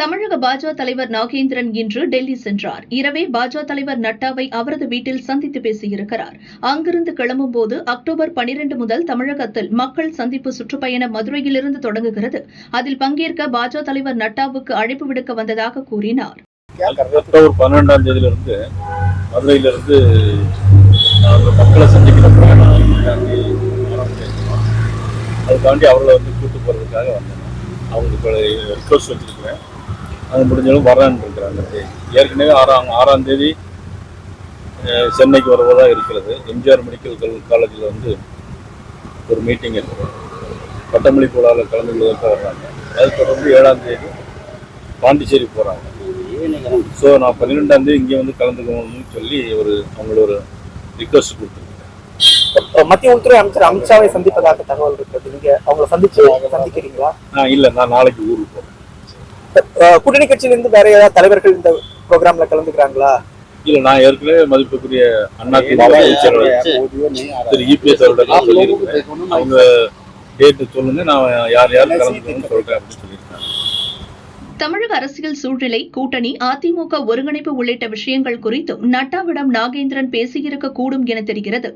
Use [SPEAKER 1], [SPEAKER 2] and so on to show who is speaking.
[SPEAKER 1] தமிழக பாஜக தலைவர் நாகேந்திரன் இன்று டெல்லி சென்றார். இரவே பாஜக தலைவர் நட்டாவை அவரது வீட்டில் சந்தித்து பேசியிருக்கிறார். அங்கிருந்து கிளம்பும்போது அக்டோபர் 12 முதல் தமிழகத்தில் மக்கள் சந்திப்பு சுற்றுப்பயணம் மதுரையிலிருந்து தொடங்குகிறது. அதில் பங்கேற்க பாஜக தலைவர் நட்டாவுக்கு அழைப்பு விடுக்க வந்ததாக கூறினார்.
[SPEAKER 2] அக்டோபர் பன்னெண்டாம் தேதியிலிருந்து மதுரையிலிருந்து மக்களை சந்திக்கிற பிரயாணம் அதுக்காண்டி அவர்களை வந்து கூட்டு போகிறதுக்காக வந்தேன் அவங்களுக்கு ரிக்வஸ்ட் வச்சுருக்கிறேன். அது முடிஞ்சாலும் வரலான்னு இருக்கிறாங்க. ஏற்கனவே ஆறாம் ஆறாம் தேதி சென்னைக்கு வருவதாக இருக்கிறது. எம்ஜிஆர் மெடிக்கல் கல் காலேஜில் வந்து ஒரு மீட்டிங் இருக்குது பட்டமளிப்பு விழாவில் கலந்து கொள்வதற்காக வர்றாங்க. அது தொடர்ந்து ஏழாம் தேதி பாண்டிச்சேரி போகிறாங்க ஸோ நான் பன்னிரெண்டாம் தேதி இங்கே வந்து கலந்துக்கணும்னு சொல்லி ஒரு அவங்களோட ஒரு ரிக்வஸ்ட் கொடுத்துருக்கேன்.
[SPEAKER 3] மத்திய உள்துறை அமைச்சர் அமித்ஷாவை சந்திப்பதாக தகவல் இருக்கிறது நீங்க அவங்கள சந்திச்சு சந்திக்கிறீங்களா?
[SPEAKER 2] நான் இல்லை நான் நாளைக்கு
[SPEAKER 3] அஹ் கூட்டணி கட்சியிலிருந்து வேற ஏதாவது தலைவர்கள் இந்த ப்ரோக்ராம்ல கலந்துக்கிறாங்களா?
[SPEAKER 2] இல்லை நான் ஏற்கனவே மதிப்புக்குரிய அண்ணா திரு இபிஎஸ் அவங்க டேட்டு சொல்லுங்க நான் யார் யார் கலந்துக்கணும்னு சொல்கிறேன் அப்படின்னு சொல்லியிருக்காங்க.
[SPEAKER 1] தமிழக அரசியல் சூழ்நிலை கூட்டணி அதிமுக ஒருங்கிணைப்பு உள்ளிட்ட விஷயங்கள் குறித்தும் நட்டாவிடம் நாகேந்திரன் பேசியிருக்க கூடும் என தெரிகிறது.